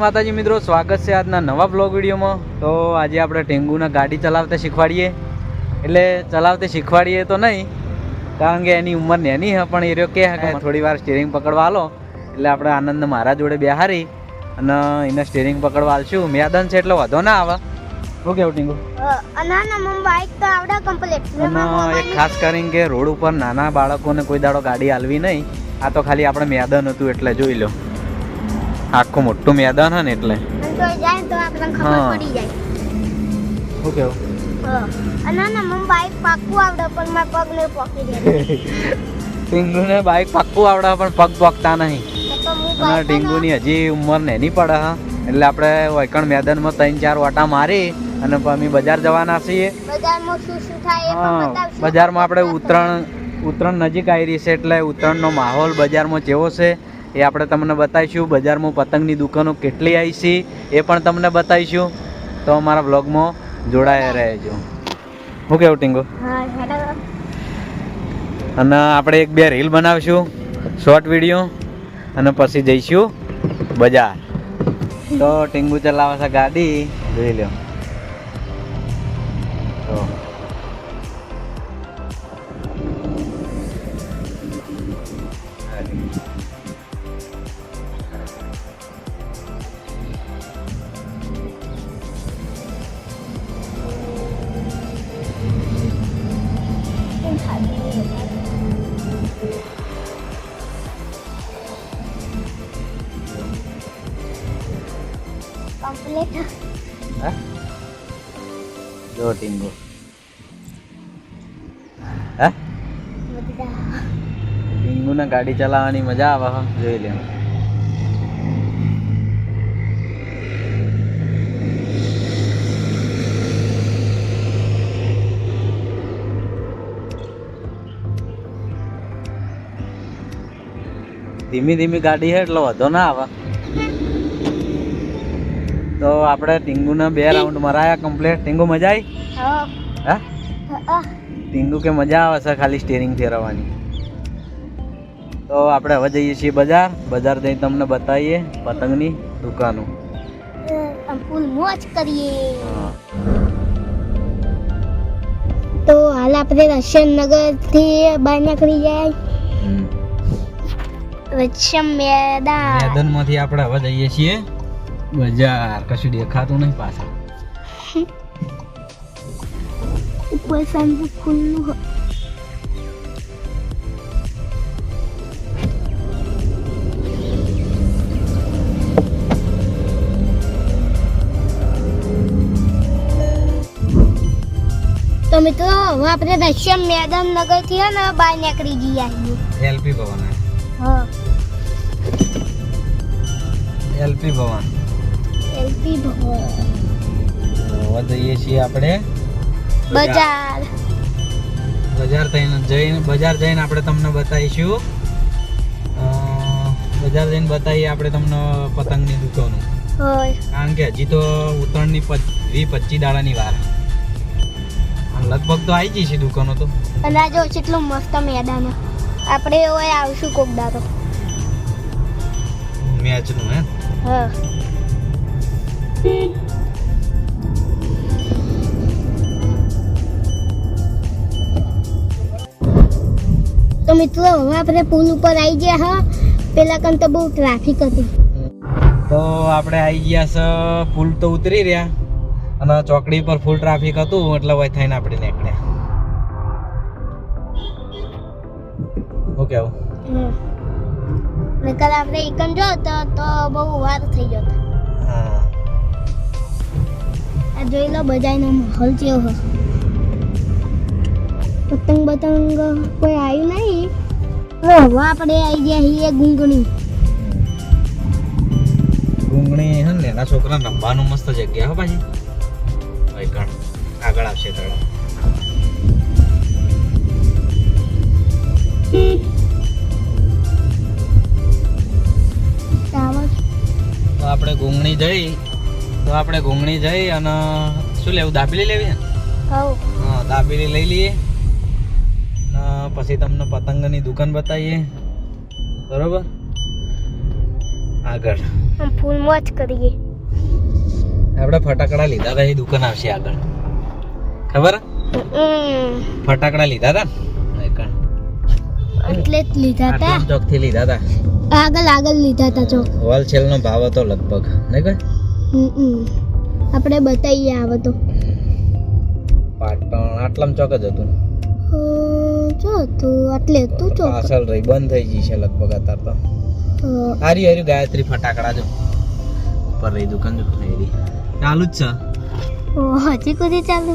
માતાજી મિત્રો સ્વાગત છે આજના નવા બ્લોગ વિડીયોમાં. તો આજે આપણે ટેંગુના ગાડી ચલાવતા શીખવાડીએ. એટલે ચલાવતા શીખવાડીએ તો નહીં કારણ કે એની ઉંમર નેની છે પણ એ રહ્યો કે થોડી વાર સ્ટીરિંગ પકડવા આલો. એટલે આપણે આનંદ મારા જોડે બેહારી અને એને સ્ટીરિંગ પકડવા આલશું. મેદાન છે એટલે વધો ના આવે. શું કેવું ટીંગુ? અને એક ખાસ કરીને કે રોડ ઉપર નાના બાળકોને કોઈ દાડો ગાડી આલવી નહીં. આ તો ખાલી આપણે મેદાન હતું એટલે જોઈ લો. આખું મોટું મેદાન હે ને એટલે. તો જાય તો આપણને ખબર હા. શું કેવું? મમ બાઈક પાકું આવડે પણ મારા પગ ને પોકી દે ટીંગુને બાઈક પાક્કું આવડે પણ પગ પોકતા નહીં. તો હું અને ટીંગુની હજી ઉંમર નેની પડે હા. એટલે આપણે વૈકણ મેદાનમાં ત્રણ ચાર વાટા મારી અને પછી અમે બજાર જવાના છીએ. બજારમાં શું શું થાય એ પણ હા બજારમાં આપણે ઉત્તરાયણ ઉત્તરાયણ નજીક આવી રહી છે એટલે ઉત્તરાયણનો માહોલ બજારમાં કેવો છે. એ આપણે તમને બતાવીશું. બજારમાં પતંગની દુકાનો કેટલી આવી છે એ પણ તમને બતાવીશું. તો અમારા બ્લોગમાં જોડાયા રહેજો. હું કેવું ટીંગુ? અને આપણે એક બે રીલ બનાવીશું. શોર્ટ વીડિયો અને પછી જઈશું બજાર. તો ટીંગુ ચલાવે છે ગાડી. જોઈ લો જો ટીંગુ હે ટીંગુને ગાડી ચલાવવાની મજા આવે જોઈ લે ધીમી ધીમી ગાડી હે એટલે વધો ના આવે તો આપણે ટીંગુના બે રાઉન્ડ મરાયા કમ્પ્લીટ ટીંગુ મજા આવી હા? ટીંગુ કે મજા આવે છે ખાલી સ્ટેરિંગ ફેરવવાની તો આપણે હવે જઈએ છીએ બજાર. બજાર જઈ તમને બતાવીએ પતંગની દુકાનો. ફૂલ મોજ કરીએ. તો હાલ આપણે રશિયનથી બહાર નીકળી જાય. રશમ મેદાન. મેદાનમાંથી આપણે હવે જઈએ છીએ. બજાર કશું દેખાતું નહીં પાછા ઉપર સાંજે ખુલ્લું હોય તો મિત્રો હવે આપણે રશિયન મેદાન નગરથી હે ને બહાર નીકળી ગયા છીએ. એલપી ભવન હા. એલપી ભવન. એલપી ભવન જઈએ છીએ આપણે. બજાર. બજાર થઈને જઈને બજાર જઈને આપણે તમને બતાવીશું. બજાર જઈને બતાવીએ આપણે તમને પતંગની દુકાનો. કારણ કે હજી તો ઉત્તરાયણની પચ- પચી દાડાની વાર. લગભગ તો આવી જઈ છે દુકાનો તો. અને આ જો કેટલું મસ્ત મેદાન. આપણે હોય આવશું કોક દાડો. મેચનું હે? હા. તો મિત્રો હવે આપણે પુલ ઉપર આવી ગયા હા. પેલા કન તો બહુ ટ્રાફિક હતી. તો આપણે આવી ગયા છે પુલ તો ઉતરી રહ્યા. અને ચોકડી પર ફૂલ ટ્રાફિક હતું એટલે વય થઈને આપણે નીકળ્યા. શું કેવું? નકર આપણે એકમ જો તો તો બહુ વાર થઈ ગયો હા. આ જોઈ લો બજારનો માહોલ કેવો હશે. પતંગ બતંગ કોઈ આવ્યું નહીં. હવે આપણે આવી ગયા છીએ ગુંગણી ગુંગણી હે ને એના છોકરા રમવાનું મસ્ત જગ્યા હો પાછી. વૈકણ આગળ આવશે તળાવ તો આપણે ગુંગણી જઈ તો આપણે ગુંગણી જઈ અને શું લેવું દાબેલી લેવી ને હા દાબેલી લઈ લઈએ. પછી તમને પતંગની દુકાન બતાવીએ. બરોબર? આગળ. ફૂલ મોજ કરીએ. આપણે ફટાકડા લીધા હતા એ દુકાન આવશે આગળ. ખબર? ફટાકડા લીધા હતા. એટલે જ લીધા હતા. ચોક ચોકથી લીધા હતા? આગળ આગળ લીધા હતા જો. હોલસેલ નો ભાવ હતો લગભગ નહીં આપણે બતાવીએ આવે તો પાટણ આટલામાં ચોક જ હતું. જો તું આટલે તું ચો અસલ રહી બંધ થઈ ગઈ છે લગભગ અત્યાર તો. હારી હારી ગાયત્રી ફટાકડા જો. ઉપર રહી દુકાન જો હારી ચાલુ જ છે. ઓ હજી કુદી ચાલુ?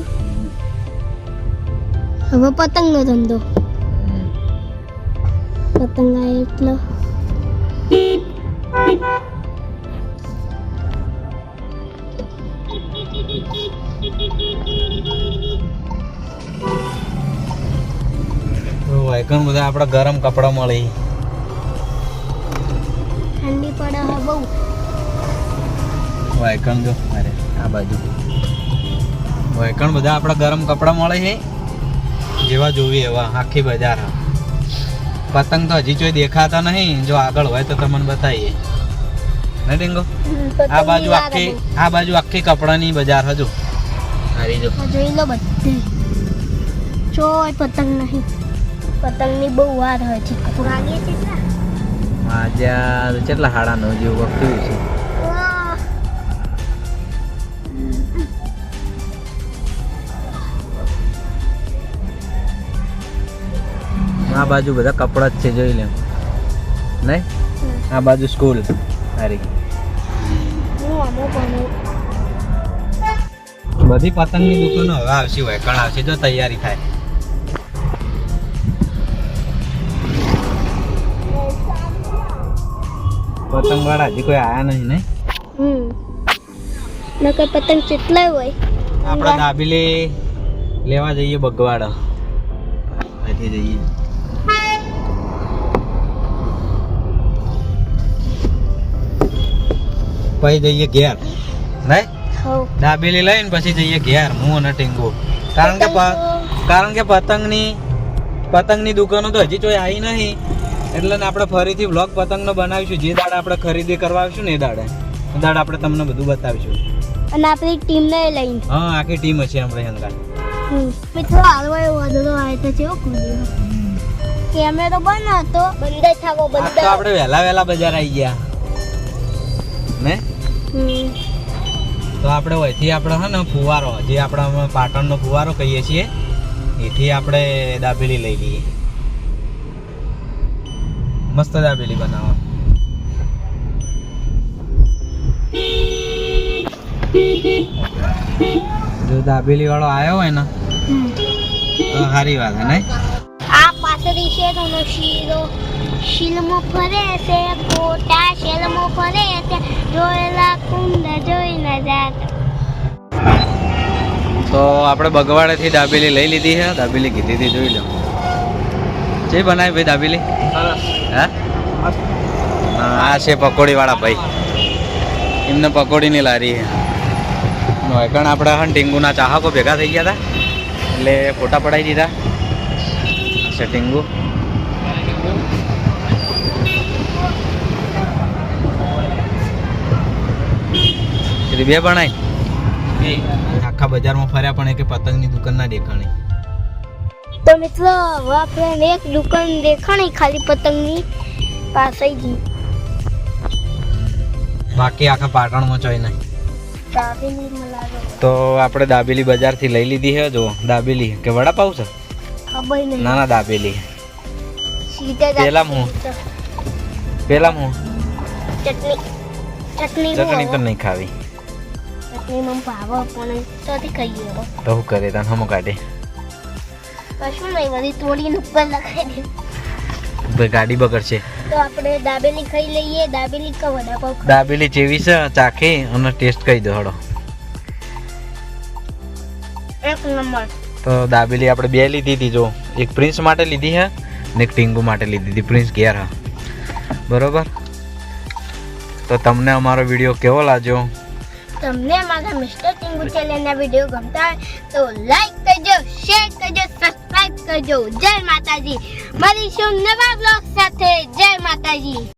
હવે પતંગ નો ધંધો પતંગ આવે એટલો. વાયકણ બધા આપણા ગરમ કપડા મળે. ઠંડી પડે હવે બહુ. વાયકણ જો અરે આ બાજુ. વાયકણ બધા આપણા ગરમ કપડા મળે છે. જેવા જોવી એવા આખી બજાર. પતંગ તો હજી કોઈ દેખાતા નહીં. જો આગળ હોય તો તમને બતાવીએ. ને ડીંગો આ બાજુ આખી આ બાજુ આખી કપડાની બજાર હજુ. હારી જો જોઈ લો બધી. ચોય પતંગ નહીં. પતંગની બહુ વાર હોય છે. વાગે આજે આ કેટલા હાડા નો જેવું વખતું છે. આ બાજુ બધા કપડા જ છે જોઈ લે નહીં? આ બાજુ સ્કૂલ. સારી બધી પતંગની દુકાનો હવે આવશે વેકણ આવશે. જો તૈયારી થાય. પતંગ વાળા હજી કોઈ આયા નહીં ને હમ. નકર પતંગ કેટલાય હોય? આપણે દાબેલી લેવા જઈએ બગવાડા. અહીંથી જઈએ. પછી જઈએ ઘેર. હવ. દાબેલી લઈને પછી જઈએ ઘેર હું અને ટીંગુ. કારણ કે કારણ કે પતંગની પતંગની દુકાનો તો હજી કોઈ આવી નહીં. એટલે ને આપણે ફરીથી વ્લોગ પતંગનો બનાવીશું. જે દાડે આપણે ખરીદી કરવા આવીશું ને એ દાડે. દાડે આપણે તમને બધું બતાવીશું. અને આપણી ટીમને લઈને. હા આખી ટીમ હશે આપણે હંગા મિત્રો હાલવો એવો વાદળો આવે તો કેવો કેમેરો બંધ હતો. બંધ થાવો બંધ તો આપણે વહેલા વહેલા બજાર આવી ગયા. ને? તો આપણે અહીંથી આપણે હે ને ફુવારો જે આપણે પાટણનો ફુવારો કહીએ છીએ એથી આપણે દાબેલી લઈ લઈએ. મસ્ત દાબેલી બનાવો. જો દાબેલી વાળો આવ્યો હોય ને તો સારી વાત હે આ છે શેરોનો શીરો શીલમો ફરે છે ગોટા શેલમો ફરે છે જોયેલા કુંડ જોઈ ન જાત. તો આપણે બગવાડેથી દાબેલી લઈ લીધી છે દાબેલી કીધી હતી જોઈ લો. જે બનાવી ભાઈ દાબેલી હા? આ છે પકોડી વાળા ભાઈ. એમને પકોડીની લારી કારણ આપણા હન ટીંગુના ચાહકો ભેગા થઈ ગયા હતા. એટલે ફોટા પડાવી દીધા. છે ટીંગુ. બે ભણાય આખા બજારમાં ફર્યા પણ એક પતંગની દુકાન ના દેખાણી. તો મિત્રો હવે આપણે એક દુકાન દેખાણી ખાલી પતંગની પાસે જ બાકી આખા પાટણમાં જોઈ નહીં. તો આપણે દાબેલી બજારથી લઈ લીધી છે જો દાબેલી કે વડાપાવ છે? ના ના દાબેલી પેલા મું. પેલા હું ચટણી ચટણી તો નહીં ખાવી. ચટણી મમ ભાવે પણ તો થી હવે. તો હું કરે તને હમ કાઢે. કશું નહીં બધી તોડીને ઉપર લખાઈ દે. ભાઈ ગાડી બગડશે. તો આપણે દાબેલી ખાઈ લઈએ દાબેલી કા વડાપાવ દાબેલી જેવી છે ચાખી અને ટેસ્ટ કહી દો હળો એક નંબર. તો દાબેલી આપણે બે લીધી હતી જો. એક પ્રિન્સ માટે લીધી હે ને એક ટીંગુ માટે લીધી હતી. પ્રિન્સ ઘેર હા. બરોબર? તો તમને અમારો વીડિયો કેવો લાગ્યો? તમને અમારા મિસ્ટર ટીંગુ ચેનલના વીડિયો ગમતા હોય તો લાઈક કરજો શેર કરજો કરજો. જય માતાજી. મળીશું નવા બ્લોગ સાથે. જય માતાજી.